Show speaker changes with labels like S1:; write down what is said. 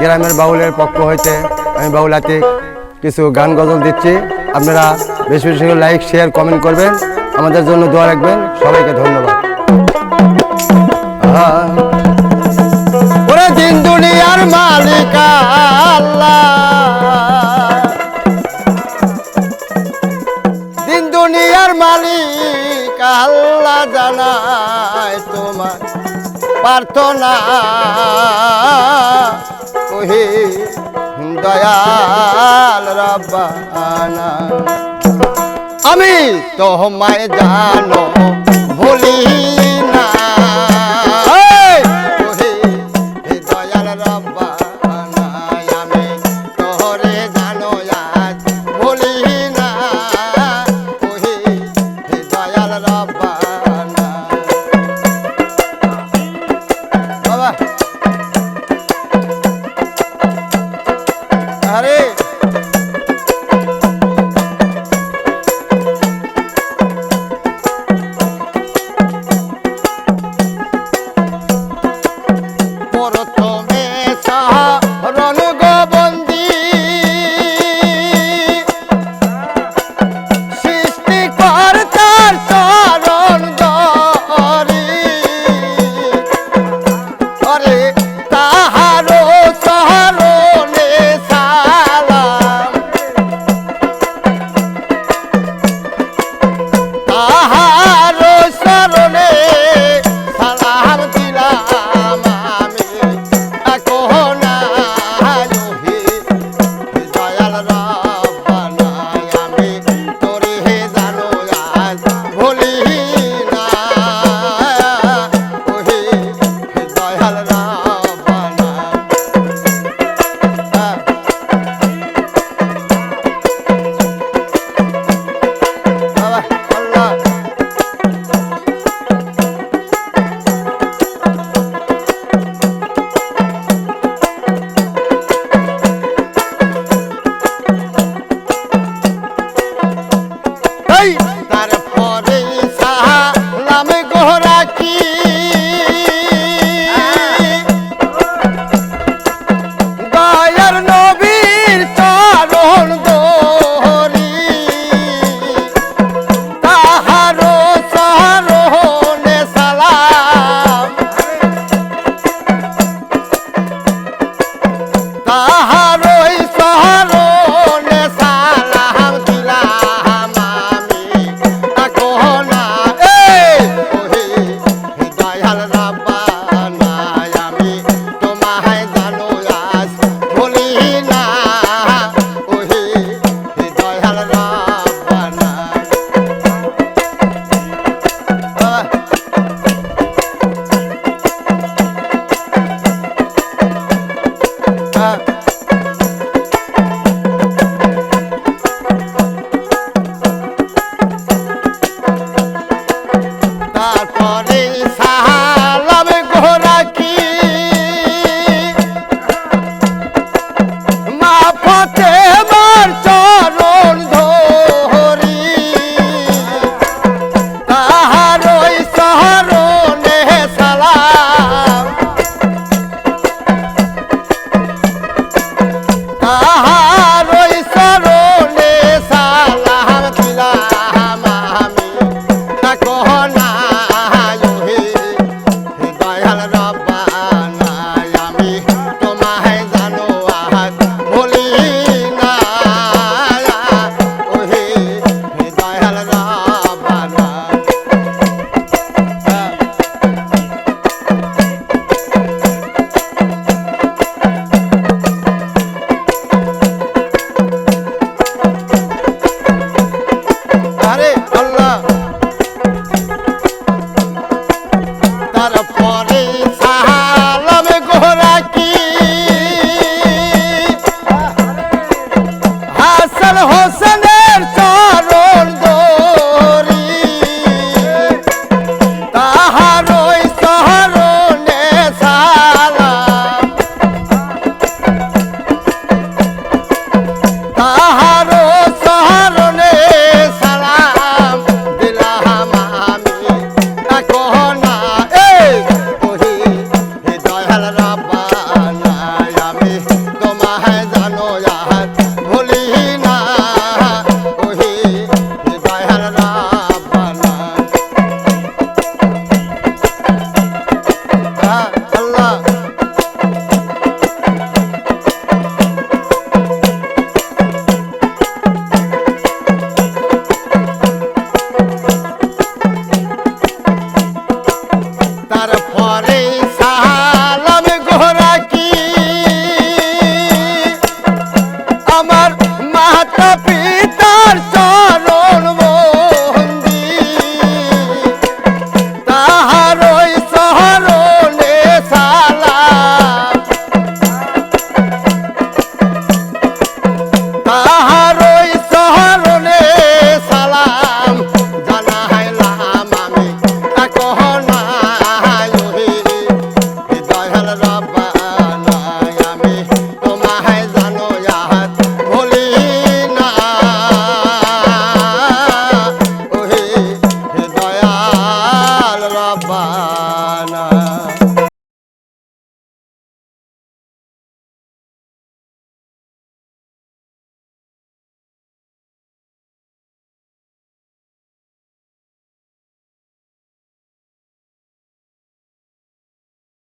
S1: গ্রামের বাউলের পক্ষ হইতে আমি বাউল আতিক কিছু গান গজল দিচ্ছি। আপনারা বেশি বেশি লাইক শেয়ার কমেন্ট করবেন। আমাদের জন্য দোয়া রাখবেন। সবাইকে ধন্যবাদ। দিন দুনিয়ার মালিক দিন দুনিয়ার জানায় তোমার প্রার্থনা। ওহে দয়াল রব্বানা। আমি তোমায় জানো ভুলি borrotados carro. 아 পরে
S2: তোমায় জানো আর ভুলিব